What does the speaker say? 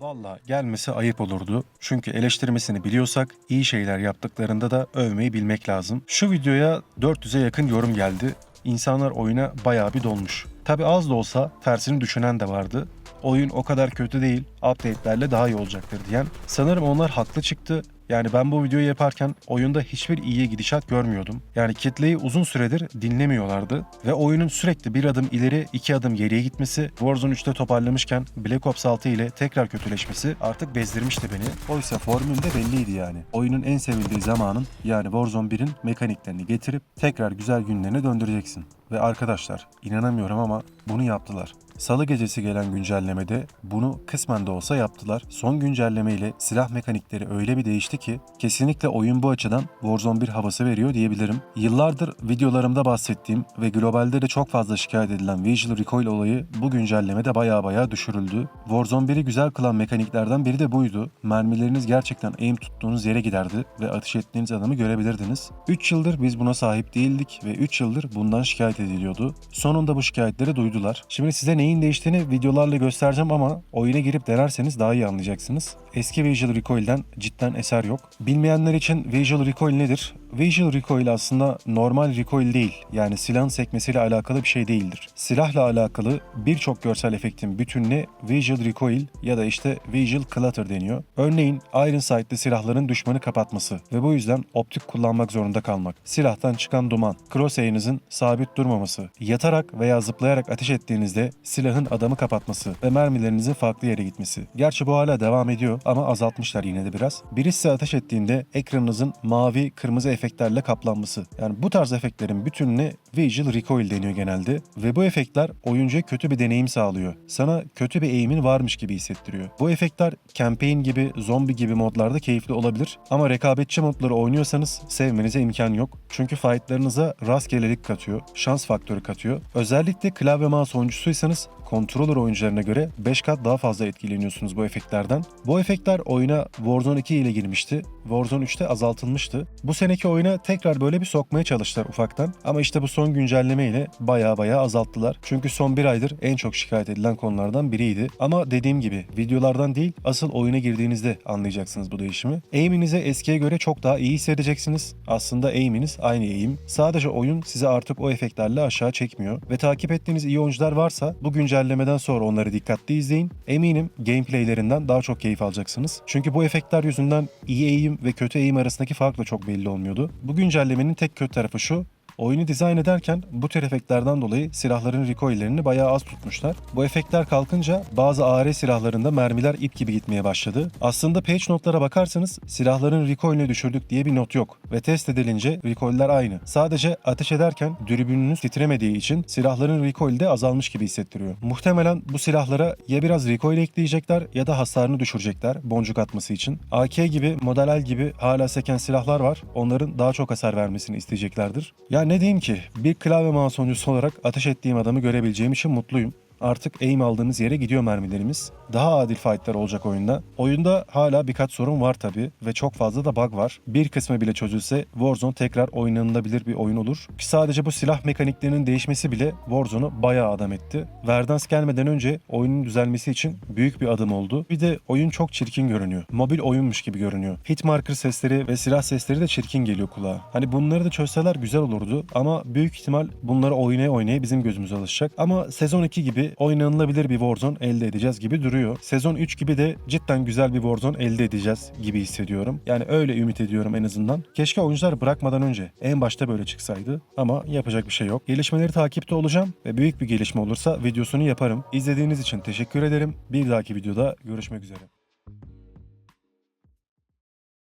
Valla gelmesi ayıp olurdu. Çünkü eleştirmesini biliyorsak iyi şeyler yaptıklarında da övmeyi bilmek lazım. Şu videoya 400'e yakın yorum geldi. İnsanlar oyuna bayağı bir dolmuş. Tabi az da olsa tersini düşünen de vardı. Oyun o kadar kötü değil, update'lerle daha iyi olacaktır diyen. Sanırım onlar haklı çıktı. Yani ben bu videoyu yaparken oyunda hiçbir iyiye gidişat görmüyordum. Yani kitleyi uzun süredir dinlemiyorlardı ve oyunun sürekli bir adım ileri iki adım geriye gitmesi, Warzone 3'te toparlamışken Black Ops 6 ile tekrar kötüleşmesi artık bezdirmişti beni. Oysa formülde belliydi yani. Oyunun en sevildiği zamanın yani Warzone 1'in mekaniklerini getirip tekrar güzel günlerine döndüreceksin. Ve arkadaşlar inanamıyorum ama bunu yaptılar. Salı gecesi gelen güncellemede bunu kısmen de olsa yaptılar. Son güncelleme ile silah mekanikleri öyle bir değişti ki kesinlikle oyun bu açıdan Warzone 1 havası veriyor diyebilirim. Yıllardır videolarımda bahsettiğim ve globalde de çok fazla şikayet edilen Visual Recoil olayı bu güncellemede baya baya düşürüldü. Warzone 1'i güzel kılan mekaniklerden biri de buydu. Mermileriniz gerçekten aim tuttuğunuz yere giderdi ve ateş ettiğiniz adamı görebilirdiniz. 3 yıldır biz buna sahip değildik ve 3 yıldır bundan şikayet ediliyordu. Sonunda bu şikayetleri duydular. Şimdi size neyin değiştiğini videolarla göstereceğim ama oyuna girip denerseniz daha iyi anlayacaksınız. Eski Visual Recoil'den cidden eser yok. Bilmeyenler için Visual Recoil nedir? Visual Recoil aslında normal recoil değil. Yani silahın sekmesiyle alakalı bir şey değildir. Silahla alakalı birçok görsel efektin bütününe Visual Recoil ya da işte Visual Clutter deniyor. Örneğin Iron Sight'lı silahların düşmanı kapatması ve bu yüzden optik kullanmak zorunda kalmak. Silahtan çıkan duman, crosshair'ınızın sabit durmaması, yatarak veya zıplayarak ateş ettiğinizde silahın adamı kapatması ve mermilerinizin farklı yere gitmesi. Gerçi bu hala devam ediyor ama azaltmışlar yine de biraz. Birisi ateş ettiğinde ekranınızın mavi, kırmızı efektlerle kaplanması. Yani bu tarz efektlerin bütününe Visual Recoil deniyor genelde ve bu efektler oyuncuya kötü bir deneyim sağlıyor. Sana kötü bir eğimin varmış gibi hissettiriyor. Bu efektler campaign gibi, zombi gibi modlarda keyifli olabilir ama rekabetçi modları oynuyorsanız sevmenize imkan yok. Çünkü fightlarınıza rastgelelik katıyor, şans faktörü katıyor. Özellikle klavye mouse oyuncusuysanız controller oyuncularına göre 5 kat daha fazla etkileniyorsunuz bu efektlerden. Bu efektler oyuna Warzone 2 ile girmişti. Warzone 3'te azaltılmıştı. Bu seneki oyuna tekrar böyle bir sokmaya çalıştılar ufaktan. Ama işte bu son güncelleme ile baya baya azalttılar. Çünkü son bir aydır en çok şikayet edilen konulardan biriydi. Ama dediğim gibi videolardan değil asıl oyuna girdiğinizde anlayacaksınız bu değişimi. Aim'inize eskiye göre çok daha iyi hissedeceksiniz. Aslında aim'iniz aynı aim. Sadece oyun sizi artık o efektlerle aşağı çekmiyor. Ve takip ettiğiniz iyi oyuncular varsa bu güncellemeden sonra onları dikkatli izleyin. Eminim gameplaylerinden daha çok keyif alacaksınız. Çünkü bu efektler yüzünden iyi aim ve kötü aim arasındaki fark da çok belli olmuyordu. Bu güncellemenin tek kötü tarafı şu. Oyunu dizayn ederken bu tür efektlerden dolayı silahların recoillerini bayağı az tutmuşlar. Bu efektler kalkınca bazı AR silahlarında mermiler ip gibi gitmeye başladı. Aslında page notlara bakarsanız silahların recoilini düşürdük diye bir not yok ve test edilince recoiller aynı. Sadece ateş ederken dürbününüz titremediği için silahların recoili de azalmış gibi hissettiriyor. Muhtemelen bu silahlara ya biraz recoil ekleyecekler ya da hasarını düşürecekler boncuk atması için. AK gibi, Model L gibi hala seken silahlar var. Onların daha çok hasar vermesini isteyeceklerdir. Ne diyeyim ki bir klavye mouse oyuncusu olarak ateş ettiğim adamı görebileceğim için mutluyum. Artık aim aldığımız yere gidiyor mermilerimiz. Daha adil fightlar olacak oyunda. Oyunda hala birkaç sorun var tabi ve çok fazla da bug var. Bir kısmı bile çözülse Warzone tekrar oynanılabilir bir oyun olur. Ki sadece bu silah mekaniklerinin değişmesi bile Warzone'u bayağı adam etti. Verdans gelmeden önce oyunun düzelmesi için büyük bir adım oldu. Bir de oyun çok çirkin görünüyor. Mobil oyunmuş gibi görünüyor. Hit marker sesleri ve silah sesleri de çirkin geliyor kulağa. Hani bunları da çözseler güzel olurdu ama büyük ihtimal bunları oynaya oynaya bizim gözümüze alışacak. Ama sezon 2 gibi oynanılabilir bir Warzone elde edeceğiz gibi duruyor. Sezon 3 gibi de cidden güzel bir Warzone elde edeceğiz gibi hissediyorum. Yani öyle ümit ediyorum en azından. Keşke oyuncular bırakmadan önce en başta böyle çıksaydı ama yapacak bir şey yok. Gelişmeleri takipte olacağım ve büyük bir gelişme olursa videosunu yaparım. İzlediğiniz için teşekkür ederim. Bir dahaki videoda görüşmek üzere.